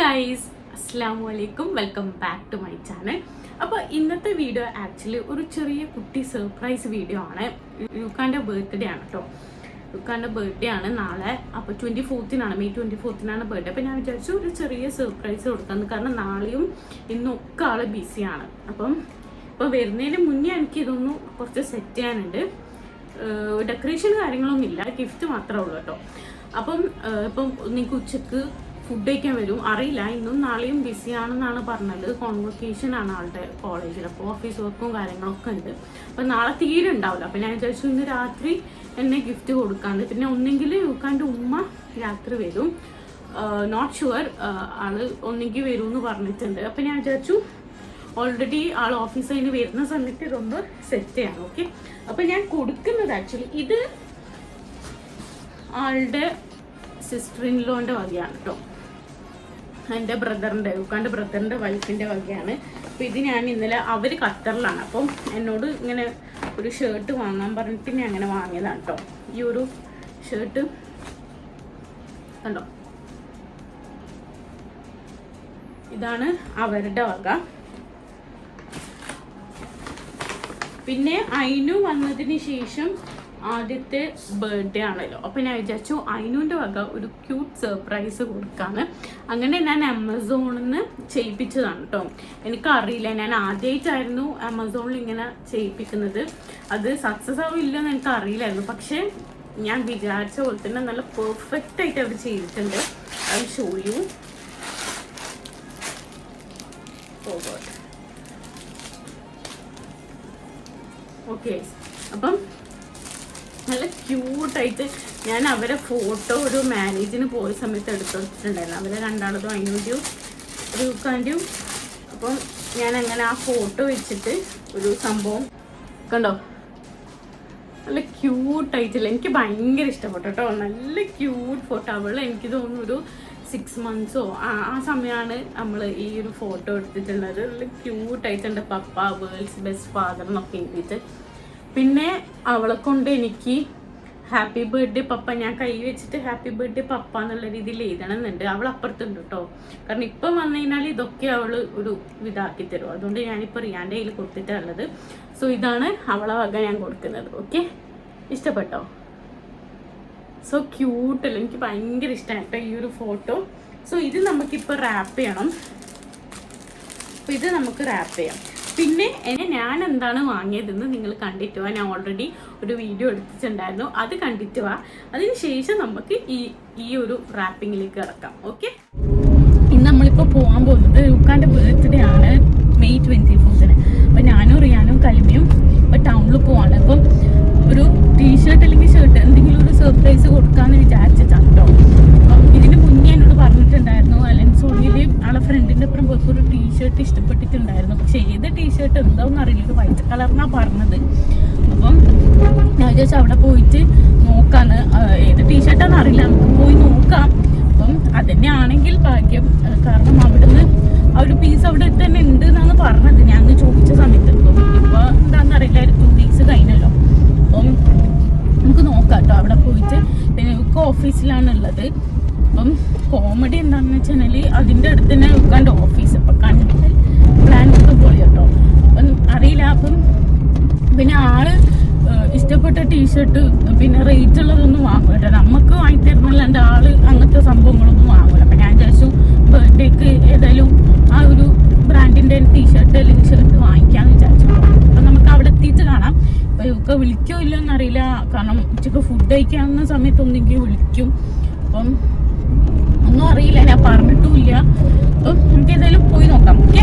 Guys അസ്സാം വലൈക്കും welcome back to my channel അപ്പോൾ ഇന്നത്തെ വീഡിയോ ആക്ച്വലി ഒരു ചെറിയ കുട്ടി സർപ്രൈസ് വീഡിയോ ആണ്. യുക്കാന്റെ ബർത്ത്ഡേ ആണ് കേട്ടോ യുക്കാന്റെ ബർത്ത്ഡേ ആണ് നാളെ. അപ്പോൾ ട്വന്റി ഫോർത്തിനാണ് മെയ് ട്വന്റി ഫോർത്തിനാണ് ബർത്ത്ഡേ അപ്പോൾ ഞാൻ വിചാരിച്ചു ഒരു ചെറിയ സർപ്രൈസ് കൊടുക്കാമെന്ന് കാരണം നാളെയും ഇന്നും ഒക്കെ ആൾ ബിസിയാണ് അപ്പം ഇപ്പോൾ വരുന്നതിന് മുന്നേ എനിക്ക് ഇതൊന്ന് കുറച്ച് സെറ്റ് ചെയ്യാനുണ്ട്. ഡെക്കറേഷൻ കാര്യങ്ങളൊന്നും ഇല്ല. ഗിഫ്റ്റ് മാത്രമേ ഉള്ളൂ കേട്ടോ അപ്പം ഇപ്പം നിങ്ങൾക്ക് ഉച്ചയ്ക്ക് ഫുഡ് കഴിക്കാൻ വരും. അറിയില്ല. ഇന്നും നാളെയും ബിസി ആണെന്നാണ് പറഞ്ഞത്. കോൺവൊക്കേഷൻ ആണ് ആളുടെ കോളേജിൽ അപ്പോൾ ഓഫീസ് വർക്കും കാര്യങ്ങളൊക്കെ ഉണ്ട്. അപ്പം നാളെ തീരെ ഉണ്ടാവില്ല. അപ്പം ഞാൻ വിചാരിച്ചു ഇന്ന് രാത്രി എന്നെ ഗിഫ്റ്റ് കൊടുക്കാണ്ട്. പിന്നെ ഒന്നെങ്കിൽ യുക്കാന്റെ ഉമ്മ രാത്രി വരും. നോട്ട് ഷുവർ ആൾ ഒന്നെങ്കിൽ വരും എന്ന് പറഞ്ഞിട്ടുണ്ട്. അപ്പം ഞാൻ വിചാരിച്ചു ഓൾറെഡി ആൾ ഓഫീസിൽ നിന്ന് വരുന്ന സമയത്ത് ഇതൊന്ന് സെറ്റ് ചെയ്യാം. ഓക്കെ അപ്പം ഞാൻ കൊടുക്കുന്നത് ആക്ച്വലി ഇത് ആളുടെ സിസ്റ്റർ ഇൻ ലോന്റെ വകയാണ് കേട്ടോ എന്റെ ബ്രദറിന്റെ ഉക്കാന്റെ ബ്രദറിന്റെ വൈഫിന്റെ വകയാണ്. അപ്പോൾ ഇത് ഞാൻ ഇന്നലെ അവർ ഖത്തറിലാണ്. അപ്പം എന്നോട് ഇങ്ങനെ ഒരു ഷർട്ട് വാങ്ങാൻ പറഞ്ഞിട്ട് ഞാൻ അങ്ങനെ വാങ്ങിയതാണ് കേട്ടോ ഈ ഒരു ഷർട്ട് കണ്ടോ? ഇതാണ് അവരുടെ വക. പിന്നെ അയിനു വന്നതിന് ശേഷം ആദ്യത്തെ ബർത്ത്ഡേ ആണല്ലോ. അപ്പം ഞാൻ വിചാരിച്ചു അയിനുവിന്റെ വക ഒരു ക്യൂട്ട് സർപ്രൈസ് കൊടുക്കാന്ന്. അങ്ങനെ ഞാൻ ആമസോണിൽ നിന്ന് ചെയ്യിപ്പിച്ചതാണ് കേട്ടോ എനിക്കറിയില്ല ഞാൻ ആദ്യമായിട്ടായിരുന്നു ആമസോണിൽ ഇങ്ങനെ ചെയ്യിപ്പിക്കുന്നത്. അത് സക്സസ് ആവില്ല എന്ന് എനിക്ക് അറിയില്ലായിരുന്നു പക്ഷേ ഞാൻ വിചാരിച്ച പോലെ തന്നെ നല്ല പെർഫെക്റ്റ് ആയിട്ട് അവർ ചെയ്തിട്ടുണ്ട്. ഐ ഷോ യു ഓക്കെ അപ്പം നല്ല ക്യൂട്ടായിട്ട് ഞാൻ അവരെ ഫോട്ടോ ഒരു മാരേജിന് പോയ സമയത്ത് എടുത്തു വെച്ചിട്ടുണ്ടായിരുന്നു. അവരെ രണ്ടാളതും ഒരു റൂക്കാന്റെയും അപ്പം ഞാൻ അങ്ങനെ ആ ഫോട്ടോ വെച്ചിട്ട് ഒരു സംഭവം കണ്ടോ? നല്ല ക്യൂട്ടായിട്ടില്ല എനിക്ക് ഭയങ്കര ഇഷ്ടപ്പെട്ടു കേട്ടോ. നല്ല ക്യൂട്ട് ഫോട്ടോ അവൾ എനിക്ക് തോന്നുന്നു ഒരു സിക്സ് മന്ത്സോ ആ ആ സമയമാണ് നമ്മൾ ഈ ഒരു ഫോട്ടോ എടുത്തിട്ടുള്ളത്. നല്ല ക്യൂട്ടായിട്ടുണ്ട് പപ്പ വേൾഡ്സ് ബെസ്റ്റ് ഫാദർ എന്നൊക്കെ എഴുതിയിട്ട്. പിന്നെ അവളെ കൊണ്ട് എനിക്ക് ഹാപ്പി ബർത്ത്ഡേ പപ്പ ഞാൻ കൈ വെച്ചിട്ട് ഹാപ്പി ബർത്ത്ഡേ പപ്പ എന്നുള്ള രീതിയിൽ എഴുതണം എന്നുണ്ട് അവൾ അപ്പുറത്തുണ്ട് കേട്ടോ. കാരണം ഇപ്പം വന്നു കഴിഞ്ഞാൽ ഇതൊക്കെ അവൾ ഒരു ഇതാക്കി തരും. അതുകൊണ്ട് ഞാനിപ്പോൾ റിയാന്റെ കയ്യിൽ കൊടുത്തിട്ടുള്ളത് സോ ഇതാണ് അവളെ വക ഞാൻ കൊടുക്കുന്നത്. ഓക്കെ ഇഷ്ടപ്പെട്ടോ? സോ ക്യൂട്ടല്ല എനിക്ക് ഭയങ്കര ഇഷ്ടമാണ് കേട്ടോ ഈ ഒരു ഫോട്ടോ സോ ഇത് നമുക്കിപ്പോൾ റാപ്പ് ചെയ്യണം. അപ്പോൾ ഇത് നമുക്ക് റാപ്പ് ചെയ്യാം. പിന്നെ എന്നെ ഞാൻ എന്താണ് വാങ്ങിയതെന്ന് നിങ്ങൾ കണ്ടിട്ട് വാ. ഞാൻ ഓൾറെഡി ഒരു വീഡിയോ എടുത്തിട്ടുണ്ടായിരുന്നു. അത് കണ്ടിട്ട് വാ. അതിന് ശേഷം നമുക്ക് ഈ ഈ ഒരു റാപ്പിങ്ങിലേക്ക് ഇറക്കാം ഓക്കെ ഇന്ന് നമ്മളിപ്പോൾ പോകാൻ പോകുന്നത് റുക്കാന്റെ ബർത്ത്ഡേ ആണ്. മെയ് ട്വന്റി ഫോർത്തിന് അപ്പം ഞാനും റിയാനും കലിമയും ഇപ്പോൾ ടൗണിൽ പോവാണ്. അപ്പം ഒരു ടീഷർട്ട് അല്ലെങ്കിൽ ഷർട്ട് എന്തെങ്കിലും ഒരു സർപ്രൈസ് കൊടുക്കാമെന്ന് വിചാരിച്ചിട്ടാണ് കേട്ടോ അപ്പം ഇതിന് പറഞ്ഞിട്ടുണ്ടായിരുന്നു. അലൻസോണിയിൽ ആളെ ഫ്രണ്ടിന്റെ അപ്പുറം പോയപ്പോൾ ഒരു ടീഷർട്ട് ഇഷ്ടപ്പെട്ടിട്ടുണ്ടായിരുന്നു. പക്ഷേ ഏത് ടീഷർട്ട് എന്താണെന്ന് അറിയില്ല. ഒരു വൈറ്റ് കളറിനാണ് പറഞ്ഞത്. അപ്പം ഞാൻ വിചാരിച്ചു അവിടെ പോയിട്ട് നോക്കാന്ന്. ഏത് ടീഷർട്ടാന്ന് അറിയില്ല. നമുക്ക് പോയി നോക്കാം. അപ്പം അതന്നെയാണെങ്കിൽ ഭാഗ്യം. കാരണം അവിടുന്ന് ആ ഒരു പീസ് അവിടെ തന്നെ ഉണ്ട് എന്നാണ് പറഞ്ഞത്. ഞാൻ ചോദിച്ച സമയത്ത്. ഇപ്പം ഇപ്പൊ എന്താണെന്ന് അറിയില്ല. ഒരു ടു വീക്സ് കഴിഞ്ഞല്ലോ. അപ്പം നമുക്ക് നോക്കാം കേട്ടോ. അവിടെ പോയിട്ട് പിന്നെ ഓഫീസിലാണ് ഉള്ളത് അപ്പം കോമഡി എന്താണെന്ന് വെച്ചാൽ അതിന്റെ അടുത്ത് തന്നെ ഉൾക്കാണ്ട് ഓഫീസ് അപ്പം കണ്ടിട്ട് പ്ലാൻ ഒക്കെ പോയി കേട്ടോ. അപ്പം അറിയില്ല അപ്പം പിന്നെ ആൾ ഇഷ്ടപ്പെട്ട ടീഷർട്ട് പിന്നെ റേറ്റ് ഉള്ളതൊന്നും വാങ്ങും കേട്ടോ. നമുക്ക് വാങ്ങിത്തരുന്നല്ലാണ്ട് ആൾ അങ്ങനത്തെ സംഭവങ്ങളൊന്നും വാങ്ങൂല. അപ്പം ഞാൻ വിചാരിച്ചു ബർത്ത്ഡേക്ക് ഏതായാലും ആ ഒരു ബ്രാൻഡിന്റെ ടീഷർട്ട് അല്ലെങ്കിൽ ഷർട്ട് വാങ്ങിക്കാന്ന് വിചാരിച്ചു. അപ്പം നമുക്ക് അവിടെ എത്തിയിട്ട് കാണാം. അപ്പം ഇവക്ക് വിളിക്കോ ഇല്ലെന്ന് എന്നറിയില്ല കാരണം ഉച്ചയ്ക്ക് ഫുഡ് കഴിക്കാവുന്ന സമയത്ത് ഒന്നെങ്കിൽ വിളിക്കും. അപ്പം ഒന്നും അറിയില്ല ഞാൻ പറഞ്ഞിട്ടുമില്ല അപ്പം നമുക്ക് ഏതായാലും പോയി നോക്കാം ഓക്കെ?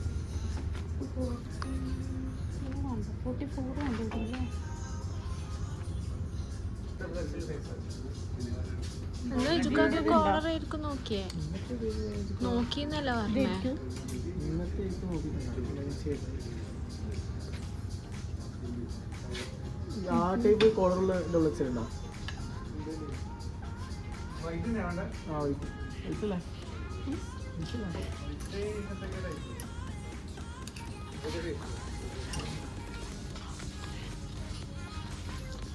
ഫോർട്ടി ഫോർ കൊണ്ടുവരില്ലേ എന്താ ഇജുക്കാക്ക് കോളർ ആയിരിക്കും നോക്കിയേ നോക്കിന്നല്ല പറഞ്ഞേ ആ ടൈപ്പ് കോളറുള്ള വെച്ചിട്ടുണ്ടോ ആ വൈറ്റ് വൈറ്റല്ലേ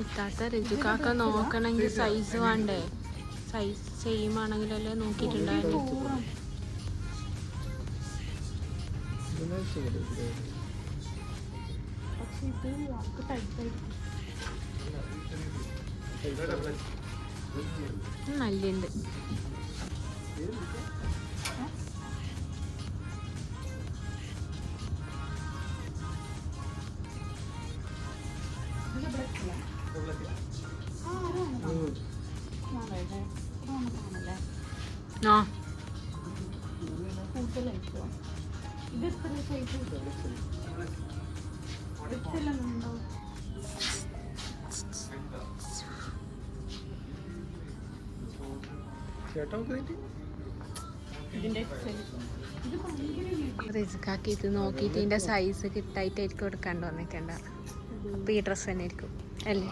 ഇത്താത്ത രജുക്കാക്ക നോക്കണമെങ്കിൽ സൈസ് വേണ്ടേ? സൈസ് സെയിം ആണെങ്കിലല്ലേ നോക്കിയിട്ടുണ്ടായിരുന്നു. നല്ലുണ്ട് റിസുക്കാക്ക് ഇത് നോക്കിയിട്ട് ഇതിന്റെ സൈസ് കിട്ടായിട്ടായിരിക്കും എടുക്കാണ്ട് വന്നിക്കണ്ട അപ്പൊ ഈ ഡ്രസ്സ് തന്നെ ആയിരിക്കും. അല്ലേ?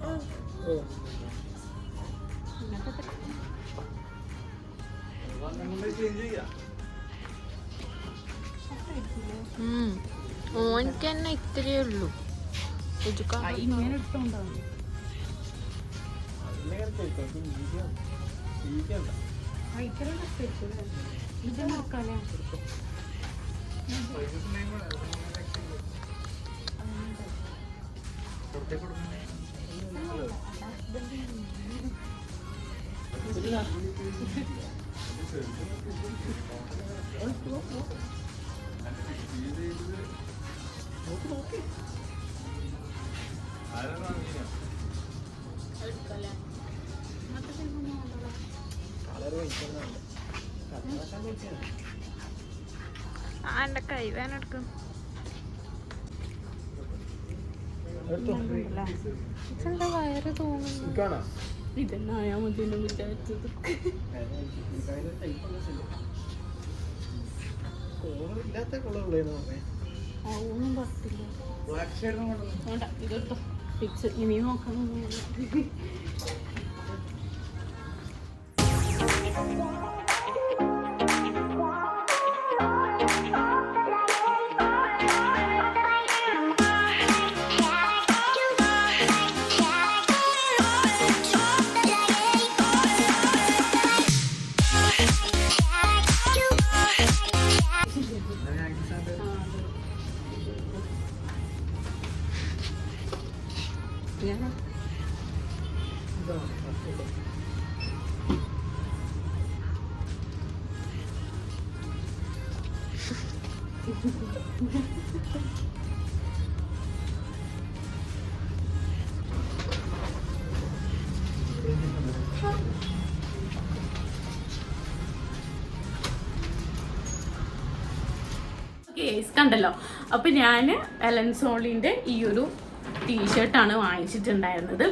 ആ ടൈം എല്ലാ വയസ്സിലുണ്ടോ എന്നിട്ട് ഈ സൈസ് ഉണ്ടല്ലോ ഓ ഇങ്ങനത്തെ ഉം. ഓൻക്ക് തന്നെ ഇത്രയേ ഉള്ളൂ റിജുക്കാക്ക ഇങ്ങനെ ആ എന്റെ കൈ വേന വയറ് തോന്നുന്നു? ഇരിക്കാണോ ഇതന്നെ ആയാ മതി എന്ന് വിചാരിച്ചത്. ഒന്നും പറ്റില്ല. വേണ്ട ഇതെടുത്തോ. ഫിക്സ് ഇനി നോക്കണം കേസ് കണ്ടല്ലോ. അപ്പൊ ഞാൻ എലൻസോളിന്റെ ഈ ഒരു ടീഷർട്ടാണ് വാങ്ങിച്ചിട്ടുണ്ടായിരുന്നത്.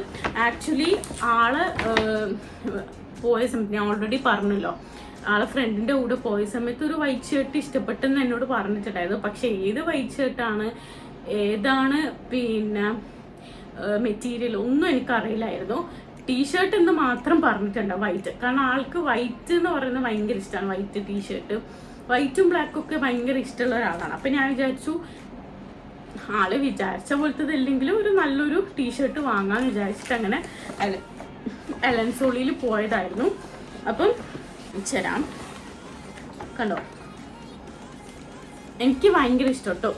ആക്ച്വലി ആൾ പോയ സമയത്ത് ഞാൻ ഓൾറെഡി പറഞ്ഞല്ലോ. ആളെ ഫ്രണ്ടിന്റെ കൂടെ പോയ സമയത്ത് ഒരു വൈറ്റ് ഷർട്ട് ഇഷ്ടപ്പെട്ടെന്ന് എന്നോട് പറഞ്ഞിട്ടുണ്ടായിരുന്നു. പക്ഷെ ഏത് വൈറ്റ് ഷർട്ടാണ് ഏതാണ് പിന്നെ മെറ്റീരിയൽ ഒന്നും എനിക്കറിയില്ലായിരുന്നു. ടീഷർട്ട് എന്ന് മാത്രം പറഞ്ഞിട്ടുണ്ട് വൈറ്റ് കാരണം ആൾക്ക് വൈറ്റ് എന്ന് പറയുന്നത് ഭയങ്കര ഇഷ്ടമാണ് വൈറ്റ് ടീഷർട്ട് വൈറ്റും ബ്ലാക്കും ഒക്കെ ഭയങ്കര ഇഷ്ടമുള്ള ഒരാളാണ്. അപ്പം ഞാൻ വിചാരിച്ചു ആൾ വിചാരിച്ച പോലത്തത് ഇല്ലെങ്കിലും ഒരു നല്ലൊരു ടീഷർട്ട് വാങ്ങാൻ വിചാരിച്ചിട്ട് അങ്ങനെ എല- എലൻസോളിയിൽ പോയതായിരുന്നു. അപ്പം ചേരാം. കണ്ടോ? എനിക്ക് ഭയങ്കര ഇഷ്ടം കേട്ടോ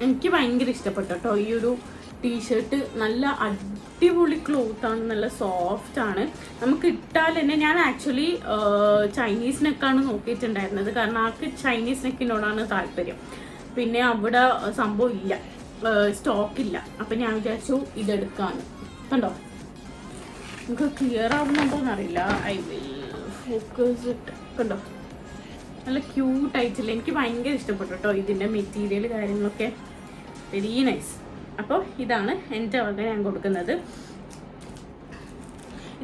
എനിക്ക് ഭയങ്കര ഇഷ്ടപ്പെട്ടു കേട്ടോ ഈ ഒരു ടീഷർട്ട് നല്ല അടിപൊളി ക്ലോത്ത് ആണ് നല്ല സോഫ്റ്റ് ആണ്. നമുക്ക് ഇട്ടാൽ തന്നെ ഞാൻ ആക്ച്വലി ചൈനീസ് നെക്കാണ് നോക്കിയിട്ടുണ്ടായിരുന്നത്. കാരണം ആൾക്ക് ചൈനീസ് നെക്കിനോടാണ് താല്പര്യം. പിന്നെ അവിടെ സംഭവം ഇല്ല. സ്റ്റോക്ക് ഇല്ല. അപ്പം ഞാൻ വിചാരിച്ചു ഇതെടുക്കാന്ന്. കണ്ടോ? നമുക്ക് ക്ലിയർ ആവുന്നുണ്ടോ അറിയില്ല. ഐ വിൽ ഫോക്കസ് ഇട്ട് കണ്ടോ? നല്ല ക്യൂട്ട് ആയിട്ടില്ല. എനിക്ക് ഭയങ്കര ഇഷ്ടപ്പെട്ടു കേട്ടോ ഇതിന്റെ മെറ്റീരിയൽ കാര്യങ്ങളൊക്കെ. വെരി നൈസ് അപ്പോൾ ഇതാണ് എന്റെ വക ഞാൻ കൊടുക്കുന്നത്.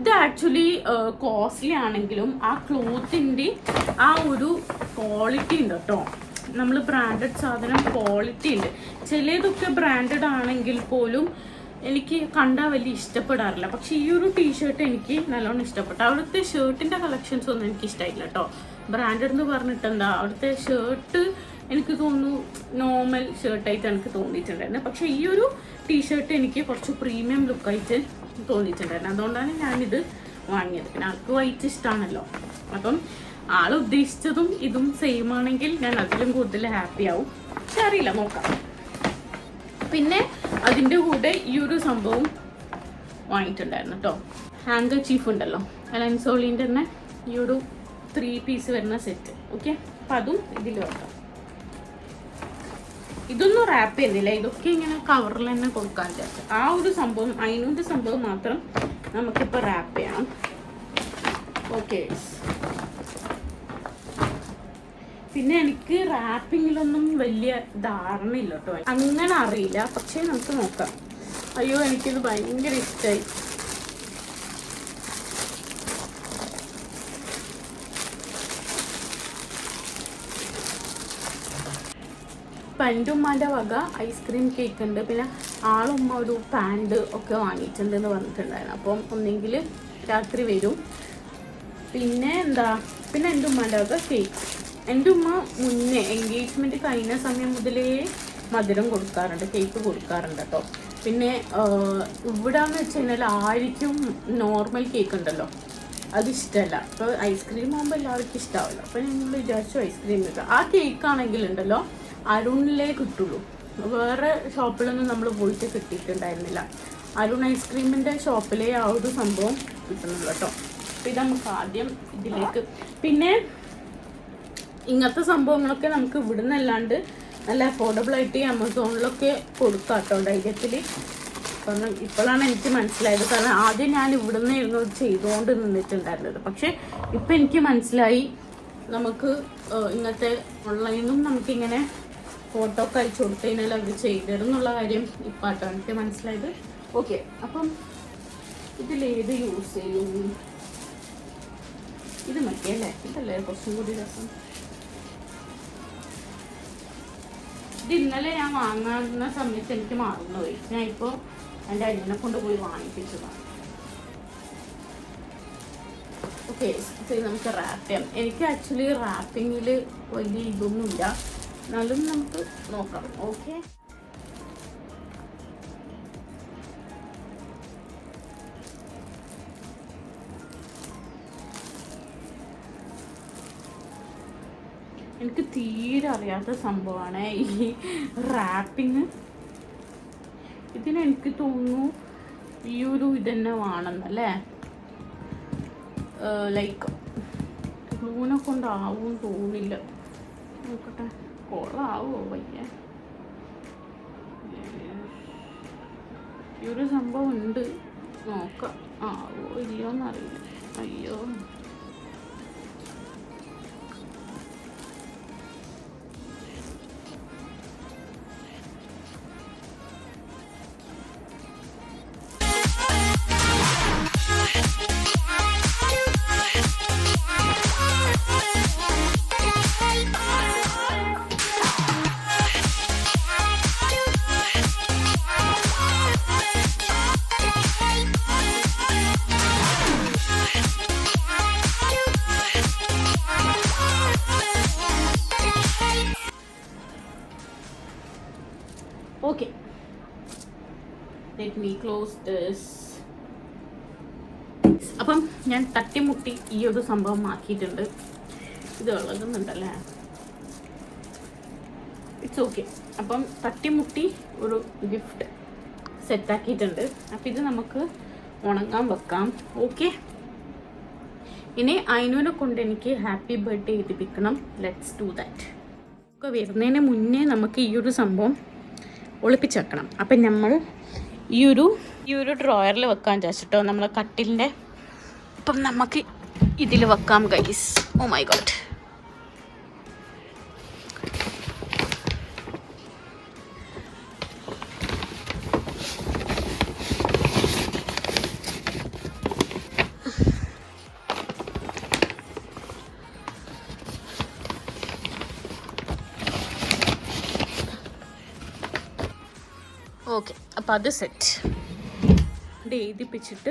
ഇത് ആക്ച്വലി കോസ്റ്റ്ലി ആണെങ്കിലും ആ ക്ലോത്തിന്റെ ആ ഒരു ക്വാളിറ്റി ഉണ്ട് കേട്ടോ നമ്മൾ ബ്രാൻഡഡ് സാധനം ക്വാളിറ്റി ഉണ്ട്. ചിലതൊക്കെ ബ്രാൻഡഡ് ആണെങ്കിൽ പോലും എനിക്ക് കണ്ടാൽ വലിയ ഇഷ്ടപ്പെടാറില്ല. പക്ഷേ ഈ ഒരു ടീഷർട്ട് എനിക്ക് നല്ലോണം ഇഷ്ടപ്പെട്ടു. അവിടുത്തെ ഷർട്ടിന്റെ കളക്ഷൻസ് ഒന്നും എനിക്ക് ഇഷ്ടമായില്ല കേട്ടോ ബ്രാൻഡഡ് എന്ന് പറഞ്ഞിട്ട് എന്താ അവിടുത്തെ ഷർട്ട് എനിക്ക് തോന്നുന്നു നോർമൽ ഷർട്ടായിട്ട് എനിക്ക് തോന്നിയിട്ടുണ്ടായിരുന്നു. പക്ഷേ ഈ ഒരു ടീഷർട്ട് എനിക്ക് കുറച്ച് പ്രീമിയം ലുക്കായിട്ട് തോന്നിയിട്ടുണ്ടായിരുന്നു. അതുകൊണ്ടാണ് ഞാനിത് വാങ്ങിയത്. പിന്നെ ആൾക്ക് വൈറ്റ് ഇഷ്ടമാണല്ലോ അപ്പം ആൾ ഉദ്ദേശിച്ചതും ഇതും സെയിം ആണെങ്കിൽ ഞാൻ അതിലും കൂടുതൽ ഹാപ്പി ആവും. പക്ഷെ അറിയില്ല നോക്കാം. പിന്നെ അതിന്റെ കൂടെ ഈ ഒരു സംഭവം വാങ്ങിയിട്ടുണ്ടായിരുന്നു കേട്ടോ ഹാങ്കർ ചീഫ് ഉണ്ടല്ലോ. അലൻസോളിന്റെ തന്നെ ഈ ഒരു ത്രീ പീസ് വരുന്ന സെറ്റ് ഓക്കെ അപ്പം അതും ഇതിൽ വെക്കാം. ഇതൊന്നും റാപ്പ് ചെയ്യുന്നില്ല. ഇതൊക്കെ ഇങ്ങനെ കവറിൽ തന്നെ കൊടുക്കാൻ വിചാരിച്ചു. ആ ഒരു സംഭവം അതിനൊരു സംഭവം മാത്രം നമുക്കിപ്പോൾ റാപ്പ് ചെയ്യണം ഓക്കെ പിന്നെ എനിക്ക് റാപ്പിങ്ങിലൊന്നും വലിയ ധാരണയില്ല കേട്ടോ. അങ്ങനെ അറിയില്ല. പക്ഷേ നമുക്ക് നോക്കാം. അയ്യോ എനിക്കിത് ഭയങ്കര ഇഷ്ടമായി പണ്ടുമ്മാന്റെ വക ഐസ്ക്രീം കേക്ക് ഉണ്ട്. പിന്നെ ആളുമ്മ ഒരു പാന്റ് ഒക്കെ വാങ്ങിയിട്ടുണ്ട് എന്ന് പറഞ്ഞിട്ടുണ്ടായിരുന്നു. അപ്പം ഒന്നെങ്കിൽ രാത്രി വരും. പിന്നെ എന്താ? പിന്നെ എന്റെ ഉമ്മാന്റെ വക കേക്ക് എന്റെ ഉമ്മ മുന്നേ എൻഗേജ്മെന്റ് കഴിഞ്ഞ സമയം മുതലേ മധുരം കൊടുക്കാറുണ്ട് കേക്ക് കൊടുക്കാറുണ്ട് കേട്ടോ. പിന്നെ ഇവിടെ എന്ന് വെച്ച് കഴിഞ്ഞാൽ ആർക്കും നോർമൽ കേക്ക് ഉണ്ടല്ലോ അത് ഇഷ്ടമല്ല. അപ്പോൾ ഐസ്ക്രീം ആകുമ്പോൾ എല്ലാവർക്കും ഇഷ്ടമാവില്ല അപ്പോൾ ഞങ്ങൾ വിചാരിച്ചു ഐസ്ക്രീം കിട്ടുക ആ കേക്ക് ആണെങ്കിൽ ഉണ്ടല്ലോ അരുണിലേ കിട്ടുള്ളൂ. വേറെ ഷോപ്പിലൊന്നും നമ്മൾ പോയിട്ട് കിട്ടിയിട്ടുണ്ടായിരുന്നില്ല. അരുൺ ഐസ്ക്രീമിന്റെ ഷോപ്പിലേ ആ ഒരു സംഭവം കിട്ടുന്നുള്ളൂ കേട്ടോ. അപ്പം ഇത് നമുക്ക് ആദ്യം ഇതിലേക്ക്. പിന്നെ ഇങ്ങനത്തെ സംഭവങ്ങളൊക്കെ നമുക്ക് ഇവിടുന്ന് നല്ല അഫോർഡബിൾ ആയിട്ട് ആമസോണിലൊക്കെ കൊടുക്കാം കേട്ടോ ധൈര്യത്തിൽ കാരണം ഇപ്പോഴാണ് എനിക്ക് മനസ്സിലായത്. കാരണം ആദ്യം ഞാൻ ഇവിടുന്ന് ഇരുന്ന് ചെയ്തുകൊണ്ട് നിന്നിട്ടുണ്ടായിരുന്നത്. പക്ഷെ ഇപ്പം എനിക്ക് മനസ്സിലായി. നമുക്ക് ഇങ്ങനത്തെ ഓൺലൈനും നമുക്കിങ്ങനെ ഫോട്ടോ ഒക്കെ അയച്ചു കൊടുത്തു കഴിഞ്ഞാൽ അവർ ചെയ്തിരുന്നുള്ള കാര്യം ഇപ്പാട്ടോ എനിക്ക് മനസ്സിലായത്. ഓക്കെ അപ്പം ഇതിലേത് യൂസ് ചെയ്യും? ഇത് മതിയല്ലേ ഇതല്ലേ കുറച്ചും കൂടി രസം. ഇത് ഇന്നലെ ഞാൻ വാങ്ങുന്ന സമയത്ത് എനിക്ക് മാറുന്നു പോയി ഞാൻ ഇപ്പോൾ എന്റെ അനിയനെ കൊണ്ട് പോയി വാങ്ങിപ്പിച്ചതാണ്. ഓക്കെ നമുക്ക് റാപ്പ് ചെയ്യാം. എനിക്ക് ആക്ച്വലി റാപ്പിങ്ങിൽ വലിയ ഇതൊന്നുമില്ല. എന്നാലും നമുക്ക് നോക്കാം. ഓക്കെ എനിക്ക് തീരെ അറിയാത്ത സംഭവമാണ് ഈ റാപ്പിങ് ഇതിനെനിക്ക് തോന്നുന്നു ഈ ഒരു ഇതന്നെ വേണമെന്നല്ലേ ലൈക്ക് ഗ്ലൂനെ കൊണ്ടാവും തോന്നില്ല നോക്കട്ടെ. കൊള്ളാവോ പയ്യ ഈ ഒരു സംഭവം ഉണ്ട്. നോക്കാം. ആവോ ഇല്ലയോന്നറിയില്ല അയ്യോ. Okay let me close this അപ്പം ഞാൻ തട്ടിമുട്ടി ഈ ഒരു സംഭവം ആക്കിയിട്ടുണ്ട്. ഇത് ഇളകുന്നുണ്ടല്ലേ? ഇറ്റ്സ് ഓക്കെ അപ്പം തട്ടിമുട്ടി ഒരു ഗിഫ്റ്റ് സെറ്റാക്കിയിട്ടുണ്ട് അപ്പം ഇത് നമുക്ക് ഉണങ്ങാൻ വെക്കാം. ഓക്കെ ഇനി അയിനുവിനെ കൊണ്ട് എനിക്ക് ഹാപ്പി ബർത്ത്ഡേ എഴുതിപ്പിക്കണം ലെറ്റ്സ് ഡു ദാറ്റ് ഒക്കെ വരുന്നതിന് മുന്നേ നമുക്ക് ഈ ഒരു സംഭവം ഒളിപ്പിച്ച് വെക്കണം അപ്പം നമ്മൾ ഈ ഒരു ഈ ഒരു ഡ്രോയറിൽ വെക്കാൻ വിചാരിച്ചിട്ടോ നമ്മൾ കട്ടിലിന്റെ അപ്പം നമുക്ക് ഇതിൽ വെക്കാം guys oh my God okay അപ്പം അത് സെറ്റ് ഇത് എഴുതിപ്പിച്ചിട്ട്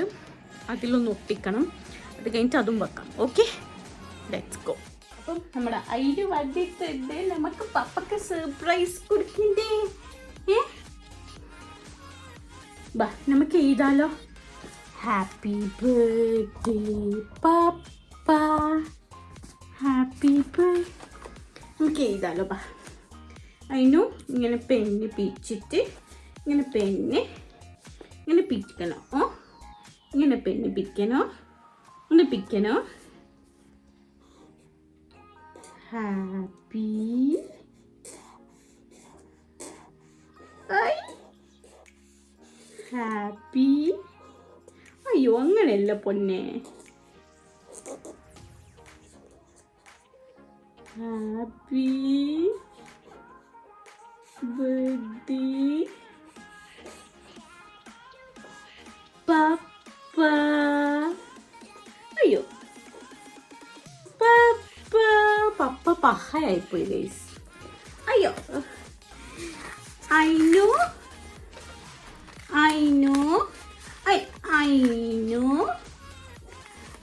അതിലൊന്ന് ഒട്ടിക്കണം. അത് കഴിഞ്ഞിട്ട് അതും വെക്കാം. ഓക്കെ ലെറ്റ്സ് ഗോ അപ്പം നമ്മുടെ അയ്യു വന്നിട്ടുണ്ട്. നമുക്ക് പപ്പക്ക് സർപ്രൈസ് കൊടുക്കണ്ടേ ഏ? ബാ നമുക്ക് എഴുതാലോ. ഹാപ്പി ബർത്ത്ഡേ പപ്പ. ഹാപ്പി ബർത്ത്ഡേ നമുക്ക് എഴുതാലോ ബാ. അതിനു ഇങ്ങനെ പെണ്ണി പിച്ചിട്ട് ഇങ്ങനെ പെണ്ണ് ഇങ്ങനെ പിക്കണോ ഓ. ഇങ്ങനെ പെണ്ണ് പിക്കണോ ഇങ്ങനെ പിക്കണോ ഹാപ്പി ഹാപ്പി അയ്യോ അങ്ങനെയല്ല പൊന്നെ. ഹാപ്പി ബർത്ത്ഡേ പപ്പ അയ്യോ. പപ്പ പപ്പ പഹയായിപ്പോയി ഗൈസ് അയ്യോ. അയിനു. അയിനു. ഐ അയിനു.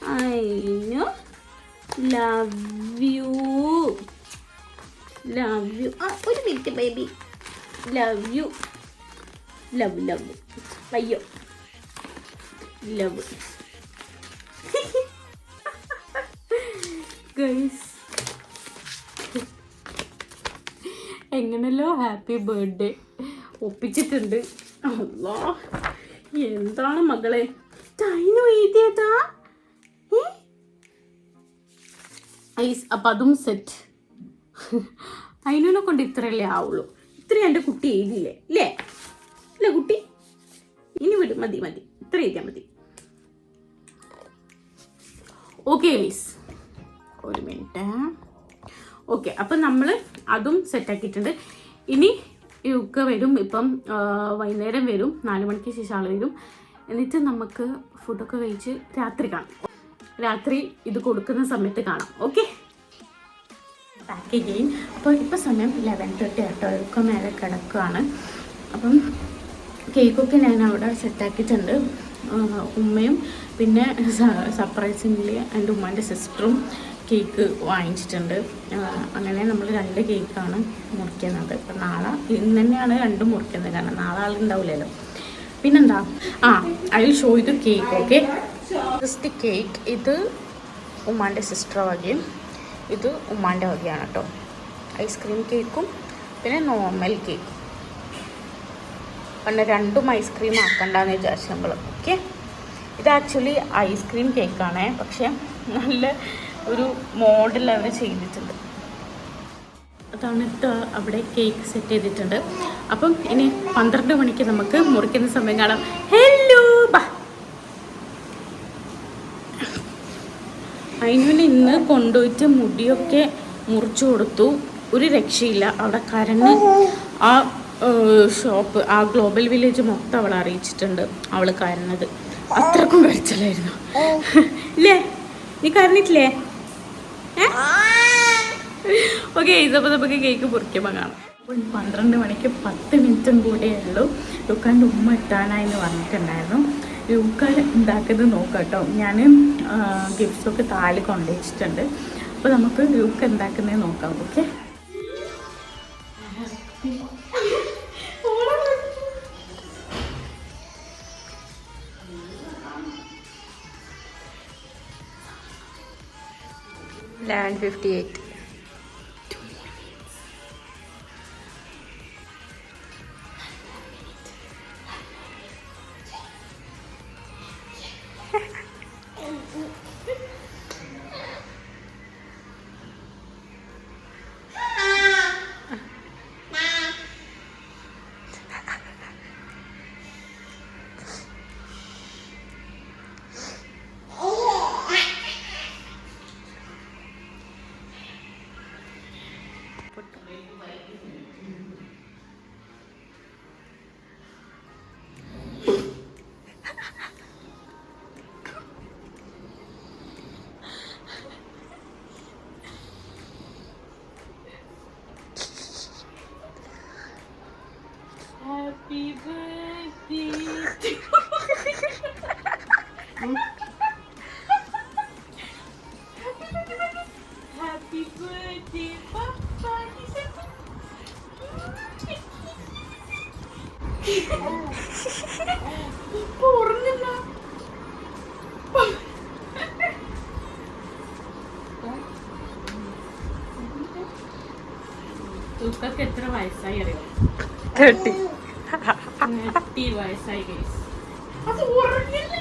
അയിനു. ലവ് യു ലവ് യു ആ ഒരു minute baby love you love love അയ്യോ. ലവ് ഗൈസ് എങ്ങനെയല്ലോ ഹാപ്പി ബർത്ത്ഡേ. ഒപ്പിച്ചിട്ടുണ്ട്. അല്ലോ എന്താണ് മകളെ? ടൈനു എഴുതിയതാ? ഐസ് അപ്പം അതും സെറ്റ് അതിനെ കൊണ്ട് ഇത്രയല്ലേ ആവുള്ളൂ. ഇത്രയും എന്റെ കുട്ടി എഴുതിയില്ലേ? ഇല്ലേ? അല്ലേ കുട്ടി? ഇനി വിടും മതി മതി. ഇത്ര എഴുതിയാൽ മതി. ഓക്കെ മിസ് ഒരു മിനിറ്റ് ഓക്കെ അപ്പം നമ്മൾ അതും സെറ്റാക്കിയിട്ടുണ്ട് ഇനി ഒക്കെ വരും ഇപ്പം വൈകുന്നേരം വരും നാല് മണിക്ക് ശേഷം ആൾ വരും. എന്നിട്ട് നമുക്ക് ഫുഡൊക്കെ കഴിച്ച് രാത്രി കാണാം. രാത്രി ഇത് കൊടുക്കുന്ന സമയത്ത് കാണാം. ഓക്കെ പാക്ക് ചെയ്യും അപ്പോൾ ഇപ്പോൾ സമയം ലെവൻ തേർട്ടി ആട്ടോ. ഒക്കെ മേലെ കിടക്കുകയാണ് അപ്പം കേക്കൊക്കെ ഞാൻ അവിടെ സെറ്റാക്കിയിട്ടുണ്ട് ഉമ്മയും പിന്നെ സർപ്രൈസിംഗ്ലി എന്റെ ഉമ്മാന്റെ സിസ്റ്ററും കേക്ക് വാങ്ങിച്ചിട്ടുണ്ട്. അങ്ങനെ നമ്മൾ രണ്ട് കേക്കാണ് മുറിക്കുന്നത്. അപ്പം നാളെ ഇന്ന് തന്നെയാണ് രണ്ടും മുറിക്കുന്നത്. കാരണം നാളെ ആളുണ്ടാവില്ലല്ലോ. പിന്നെന്താ? ആ ഐ ഷോ ഇത് കേക്ക് ഓക്കെ ജസ്റ്റ് കേക്ക് ഇത് ഉമ്മാന്റെ സിസ്റ്റർ വകയും ഇത് ഉമ്മാന്റെ വകയാണ് കേട്ടോ ഐസ്ക്രീം കേക്കും പിന്നെ നോർമൽ കേക്കും പണ്ട് രണ്ടും ഐസ്ക്രീം ആക്കണ്ടെന്ന് വിചാരിച്ചു നമ്മൾ ഓക്കെ ഇത് ആക്ച്വലി ഐസ്ക്രീം കേക്കാണ് പക്ഷെ നല്ല ഒരു മോഡൽ അവർ ചെയ്തിട്ടുണ്ട്. അതാണ് ഇത് അവിടെ കേക്ക് സെറ്റ് ചെയ്തിട്ടുണ്ട്. അപ്പം ഇനി പന്ത്രണ്ട് മണിക്ക് നമുക്ക് മുറിക്കുന്ന സമയം കാണാം. ഹലോ ബാ. അതിനുവിന് ഇന്ന് കൊണ്ടുപോയിട്ട് മുടിയൊക്കെ മുറിച്ചു കൊടുത്തു. ഒരു രക്ഷയില്ല. അവിടെ കരണ് ആ ഷോപ്പ് ആ ഗ്ലോബൽ വില്ലേജ് മൊത്തം അവളെ അറിയിച്ചിട്ടുണ്ട്. അവൾ കരഞ്ഞത്. അത്രക്കും കരച്ചിലായിരുന്നു. ഇല്ലേ നീ കരഞ്ഞിട്ടില്ലേ? ഓക്കെ ഇതപ്പോൾ നമുക്ക് കേക്ക് പൊറിക്കുമ്പോ കാണാം. അപ്പോൾ പന്ത്രണ്ട് മണിക്ക് പത്ത് മിനിറ്റും കൂടിയേ ഉള്ളൂ. ലുക്കാന്റെ ഉമ്മ എത്താനായെന്ന് പറഞ്ഞിട്ടുണ്ടായിരുന്നു. ലുക്കാൻ ഉണ്ടാക്കുന്നത് നോക്കാം കേട്ടോ ഞാൻ ഗിഫ്റ്റ്സൊക്കെ താഴെ കൊണ്ടുവച്ചിട്ടുണ്ട് അപ്പോൾ നമുക്ക് ലുക്ക് ഉണ്ടാക്കുന്നത് നോക്കാം ഓക്കെ? Fifty-eight. with the വയസ്സായി അറിയാം? തേർട്ടി വയസ്സായി ഗൈസ് അത് ഉറങ്ങില്ല?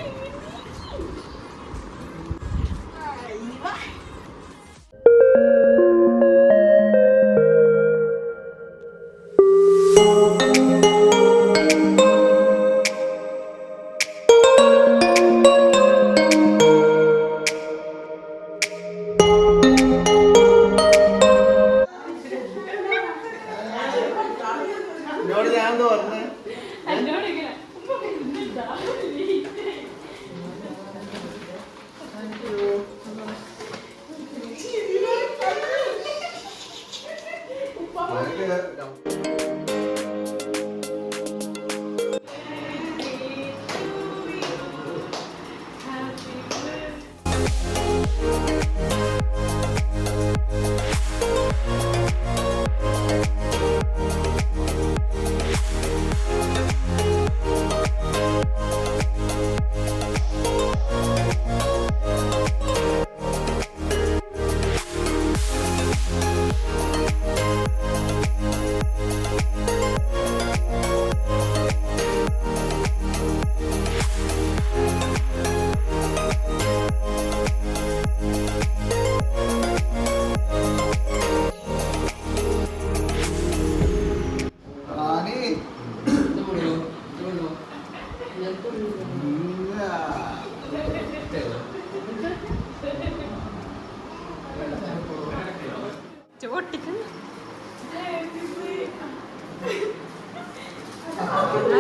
ചോട്ടിക്കുന്നു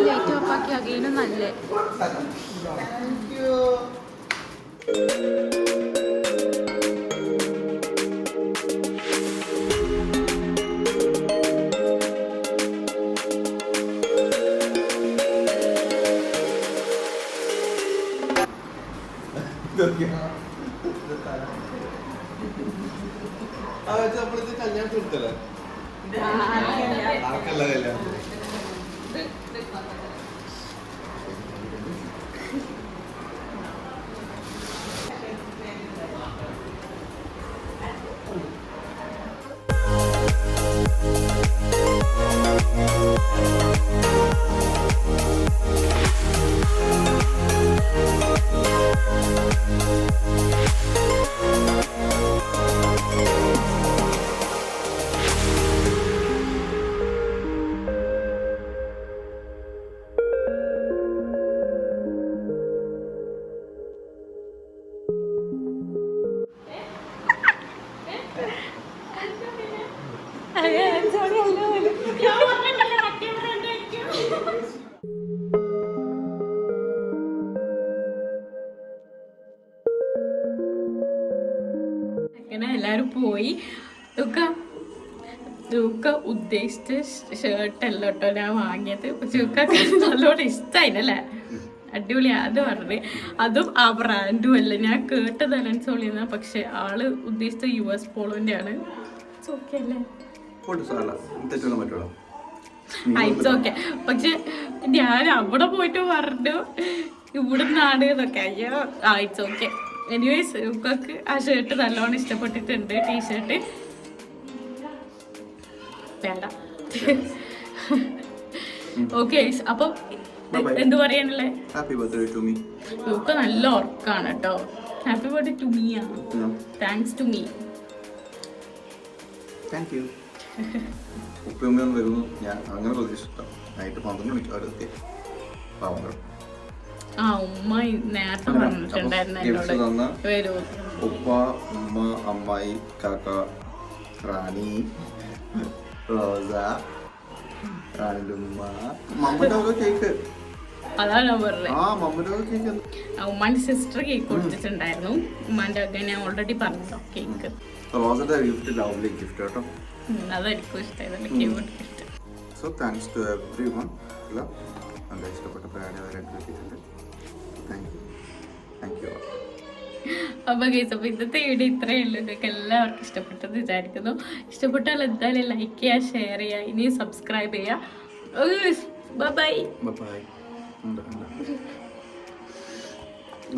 ലൈറ്റ് ഓഫാക്കി അകയിലും നല്ലേ. ഉദ്ദേശിച്ച ഷർട്ട് അല്ല കേട്ടോ ഞാൻ വാങ്ങിയത്. ചുക്കൊക്കെ നല്ലോണം ഇഷ്ടമായില്ലേ അടിപൊളിയാ അത് പറഞ്ഞത് അതും ആ ബ്രാൻഡും അല്ല. ഞാൻ കേട്ടത് അലൻസോളിയെന്ന പക്ഷെ ആൾ ഉദ്ദേശിച്ച യു എസ് പോളോന്റെ ആണ് ഓക്കെ പക്ഷെ ഞാൻ അവിടെ പോയിട്ട് പറഞ്ഞു ഇവിടെ നിന്നാണ് ഇതൊക്കെ അയ്യോ ആ ഇറ്റ്സ് ഓക്കെ എനിവേസ് ഉക്കൊക്കെ ആ ഷർട്ട് നല്ലോണം ഇഷ്ടപ്പെട്ടിട്ടുണ്ട് ടീഷർട്ട് വേണ്ട. ഓക്കെ അപ്പം. എന്ത് പറയാനുള്ളേ? ഹാപ്പി ബർത്ത്ഡേ ടു മീ ഒക്കെ നല്ല ഉറക്കാണ് കേട്ടോ. ഹാപ്പി ബർത്ത്ഡേ ടു മീ ആണ്. Thanks to me thank you ഉപ്പയമ്മയൊന്നും വരുന്നു. ഞാൻ അങ്ങനെ പ്രതീക്ഷിച്ചിട്ടോ. നൈറ്റ് പന്ത്രണ്ട് മണിക്ക് അവർ എത്തി. പാവങ്ങൾ ആ ഉമ്മ നേരത്തെ. പറഞ്ഞിട്ടുണ്ടായിരുന്നു വരൂ. ഉപ്പ ഉമ്മ അമ്മായി കാക്ക റാണി റോസ അതാണ് ഞാൻ പറഞ്ഞത് ഉമ്മാന്റെ സിസ്റ്റർ കേക്ക് കൊടുത്തിട്ടുണ്ടായിരുന്നു. ഉമ്മാന്റെ ഒക്കെ ഞാൻ ഓൾറെഡി പറഞ്ഞോ കേക്ക് റോസന്റെ ഗിഫ്റ്റ് ലവ്ലി ഗിഫ്റ്റ് കേട്ടോ. അതെനിക്കും ഇഷ്ടമായതല്ല cute gift so thanks to everyone നല്ല ഇഷ്ടപ്പെട്ട പ്രാണി വരെ താങ്ക് യു താങ്ക് യു അപ്പൊ ഗൈസ് അപ്പൊ ഇന്നത്തെ വീഡിയോ ഇത്രയേ ഉള്ളൂ. നിങ്ങൾക്ക് എല്ലാവർക്കും ഇഷ്ടപ്പെട്ടെന്ന് വിചാരിക്കുന്നു. ഇഷ്ടപ്പെട്ടാൽ എന്തായാലും ലൈക്ക് ചെയ്യുക ഷെയർ ചെയ്യുക ഇനി സബ്സ്ക്രൈബ് ചെയ്യുക. Bye bye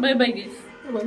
bye bye guys bye